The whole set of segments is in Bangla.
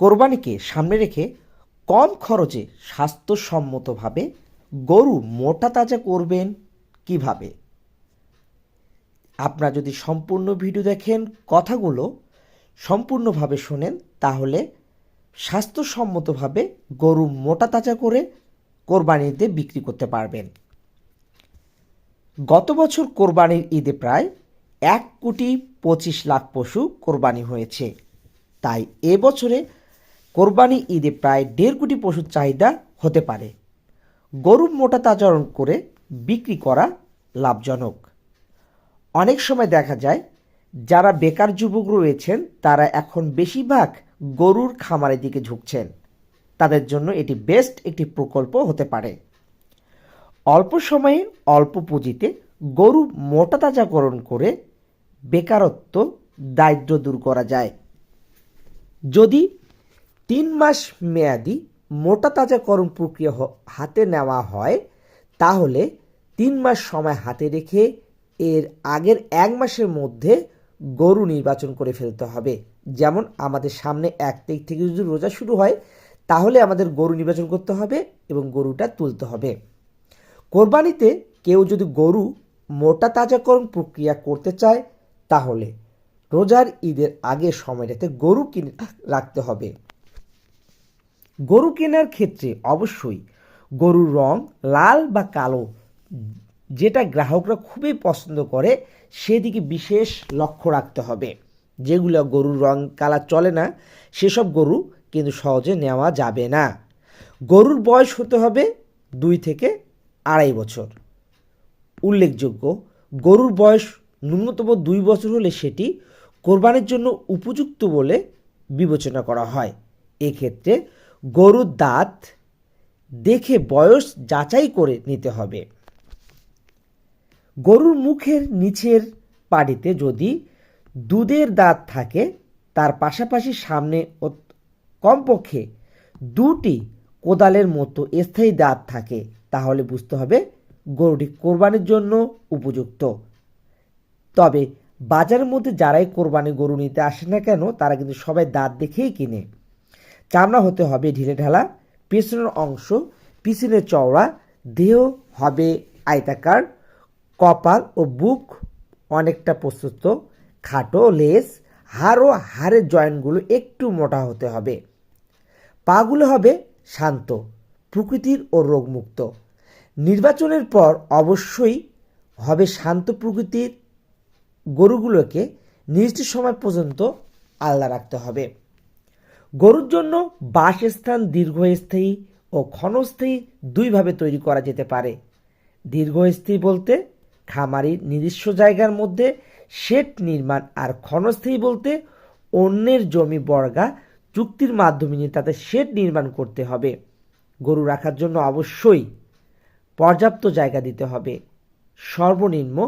কোরবানিকে সামনে রেখে কম খরচে স্বাস্থ্যসম্মতভাবে গরু মোটা তাজা করবেন কীভাবে? আপনারা যদি সম্পূর্ণ ভিডিও দেখেন কথাগুলো সম্পূর্ণভাবে শোনেন, তাহলে স্বাস্থ্যসম্মতভাবে গরু মোটা তাজা করে কোরবানিতে বিক্রি করতে পারবেন। গত বছর কোরবানির ঈদে প্রায় এক কোটি পঁচিশ লাখ পশু কোরবানি হয়েছে। তাই এবছরে কোরবানি ঈদে প্রায় দেড় কোটি পশুর চাহিদা হতে পারে। গরু মোটা তাজারণ করে বিক্রি করা লাভজনক। অনেক সময় দেখা যায়, যারা বেকার যুবক রয়েছেন, তারা এখন বেশিরভাগ গরুর খামারের দিকে ঝুঁকছেন। তাদের জন্য এটি বেস্ট একটি প্রকল্প হতে পারে। অল্প সময়ে অল্প পুঁজিতে গরু মোটা তাজাকরণ করে বেকারত্ব দারিদ্র দূর করা যায়। যদি তিন মাস মেয়াদি মোটা তাজাকরণ প্রক্রিয়া হাতে নেওয়া হয়, তাহলে তিন মাস সময় হাতে রেখে এর আগের এক মাসের মধ্যে গরু নির্বাচন করে ফেলতে হবে। যেমন আমাদের সামনে এক তারিখ থেকে যদি রোজা শুরু হয়, তাহলে আমাদের গরু নির্বাচন করতে হবে এবং গরুটা তুলতে হবে। কোরবানিতে কেউ যদি গরু মোটা তাজাকরণ প্রক্রিয়া করতে চায়, তাহলে রোজার ঈদের আগে সময়টাতে গরু কিনে রাখতে হবে। গরু কেনার ক্ষেত্রে অবশ্যই গরুর রং লাল বা কালো, যেটা গ্রাহকরা খুবই পছন্দ করে, সেদিকে বিশেষ লক্ষ্য রাখতে হবে। যেগুলো গরুর রং কালার চলে না, সেসব গরু কিন্তু সহজে নেওয়া যাবে না। গরুর বয়স হতে হবে দুই থেকে আড়াই বছর। উল্লেখযোগ্য, গরুর বয়স ন্যূনতম দুই বছর হলে সেটি কোরবানির জন্য উপযুক্ত বলে বিবেচনা করা হয়। এক্ষেত্রে গরুর দাঁত দেখে বয়স যাচাই করে নিতে হবে। গরুর মুখের নিচের পাটিতে যদি দুধের দাঁত থাকে, তার পাশাপাশি সামনে কমপক্ষে দুটি কোদালের মতো স্থায়ী দাঁত থাকে, তাহলে বুঝতে হবে গরুটি কোরবানির জন্য উপযুক্ত। তবে বাজারের মধ্যে যারাই কোরবানি গরু নিতে আসে না কেন, তারা কিন্তু সবাই দাঁত দেখেই কিনে। চামড়া হতে হবে ঢিলে ঢালা, পেছনের অংশ পিছনে চওড়া, দেহ হবে আয়তাকার, কপাল ও বুক অনেকটা প্রস্তুত খাটো লেস হাড় ও হাড়ের জয়েন্টগুলো একটু মোটা হতে হবে। পাগুলো হবে শান্ত, প্রকৃতির ও রোগমুক্ত। নির্বাচনের পর অবশ্যই হবে শান্ত প্রকৃতির গরুগুলোকে নির্দিষ্ট সময় পর্যন্ত আলাদা রাখতে হবে। গরুর জন্য বাসস্থান দীর্ঘস্থায়ী ও ক্ষণস্থায়ী দুইভাবে তৈরি করা যেতে পারে। দীর্ঘস্থায়ী বলতে খামারির নিজস্ব জায়গার মধ্যে শেড নির্মাণ আর ক্ষণস্থায়ী বলতে অন্যের জমি বর্গা চুক্তির মাধ্যমে নিয়ে তাতে শেড নির্মাণ করতে হবে। গরু রাখার জন্য অবশ্যই পর্যাপ্ত জায়গা দিতে হবে। সর্বনিম্ন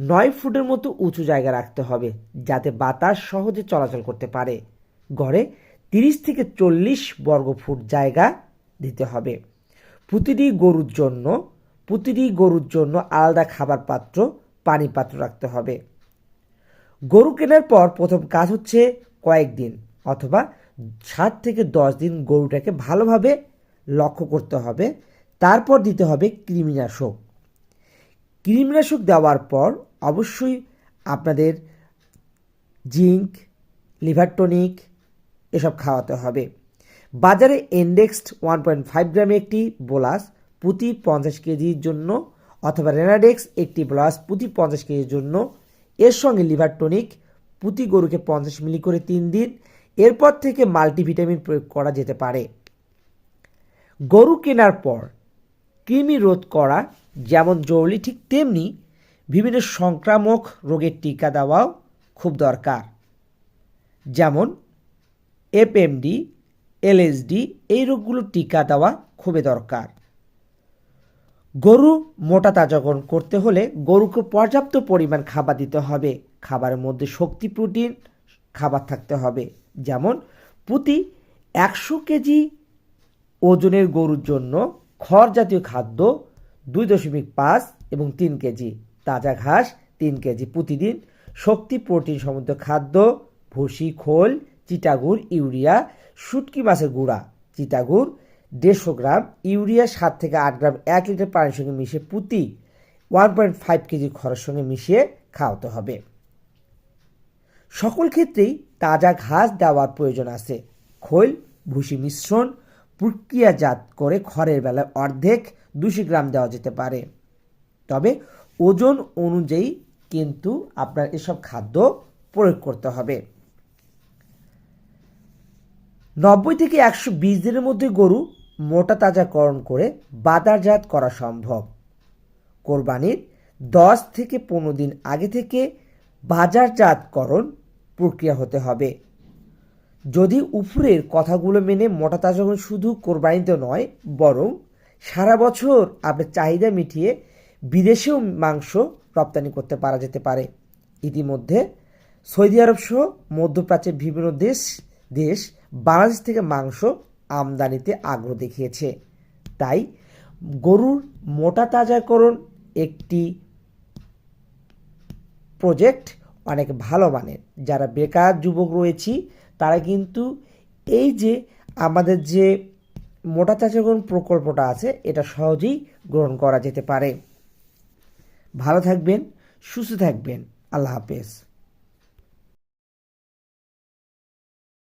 নয় ফুটের মতো উঁচু জায়গা রাখতে হবে যাতে বাতাস সহজে চলাচল করতে পারে। গড়ে তিরিশ থেকে চল্লিশ বর্গ ফুট জায়গা দিতে হবে। প্রতিটি গরুর জন্য, প্রতিটি গরুর জন্য আলাদা খাবার পাত্র পানি পাত্র রাখতে হবে। গরু কেনার পর প্রথম কাজ হচ্ছে কয়েকদিন অথবা সাত থেকে দশ দিন গরুটাকে ভালোভাবে লক্ষ্য করতে হবে। তারপর দিতে হবে কৃমিনাশক। কৃমিনাশক দেওয়ার পর অবশ্যই আপনাদের জিঙ্ক লিভার টনিক এসব খাওয়াতে হবে। বাজারে ইন্ডেক্সড ওয়ান পয়েন্ট ফাইভ গ্রামে একটি বোলাস প্রতি পঞ্চাশ কেজির জন্য অথবা রেনাডেক্স একটি বোলাস প্রতি পঞ্চাশ কেজির জন্য। এর সঙ্গে লিভার টনিক প্রতি গরুকে পঞ্চাশ মিলি করে তিন দিন। এরপর থেকে মাল্টিভিটামিন প্রয়োগ করা যেতে পারে। গরু কেনার পর কৃমি রোধ করা যেমন জরুরি ঠিক তেমনি বিভিন্ন সংক্রামক রোগের টিকা দেওয়াও খুব দরকার। যেমন এফএমডি, এলএসডি এই রোগগুলোর টিকা দেওয়া খুবই দরকার। গরু মোটা তাজাকরণ করতে হলে গরুকে পর্যাপ্ত পরিমাণ খাবার দিতে হবে। খাবারের মধ্যে শক্তি, প্রোটিন, খাবার থাকতে হবে। যেমন প্রতি একশো কেজি ওজনের গরুর জন্য খড় জাতীয় খাদ্য দুই দশমিক পাঁচ এবং তিন কেজি। তাজা ঘাস, তিন কেজি প্রতিদিন শক্তি, প্রোটিন সমৃদ্ধ খাদ্য, ভুসি, খোল চিটাগুড় ইউরিয়া, শুটকি মাছের গুঁড়া চিটাগুড় দেড়শো গ্রাম, ইউরিয়া সাত থেকে আট গ্রাম, এক লিটার পানির সঙ্গে মিশিয়ে প্রতি ওয়ান পয়েন্ট ফাইভ কেজি খড়ের সঙ্গে মিশিয়ে খাওয়াতে হবে। সকল ক্ষেত্রেই তাজা ঘাস দেওয়ার প্রয়োজন আছে। খৈল, ভুসি মিশ্রণ, প্রক্রিয়াজাত করে খড়ের বেলায় অর্ধেক দুশো গ্রাম দেওয়া যেতে পারে। তবে ওজন অনুযায়ী কিন্তু আপনার এসব খাদ্য প্রয়োগ করতে হবে। নব্বই থেকে একশো বিশ দিনের মধ্যে গরু মোটা তাজাকরণ করে বাজারজাত করা সম্ভব। কোরবানির দশ থেকে পনেরো দিন আগে থেকে বাজারজাতকরণ প্রক্রিয়া হতে হবে। যদি উপরের কথাগুলো মেনে মোটা তাজাকরণ শুধু কোরবানিতে নয়, বরং সারা বছর আপনার চাহিদা মিটিয়ে বিদেশেও মাংস রপ্তানি করতে পারা যেতে পারে। ইতিমধ্যে সৌদি আরব সহ মধ্যপ্রাচ্যের বিভিন্ন দেশ দেশ বাংলাদেশ থেকে মাংস আমদানিতে আগ্রহ দেখিয়েছে। তাই গরুর মোটা তাজাকরণ একটি প্রজেক্ট অনেক ভালো মানের। যারা বেকার যুবক রয়েছি, তারা কিন্তু এই যে আমাদের যে মোটা তাজাকরণ প্রকল্পটা আছে, এটা সহজেই গ্রহণ করা যেতে পারে। ভালো থাকবেন, সুস্থ থাকবেন। আল্লাহ হাফেজ।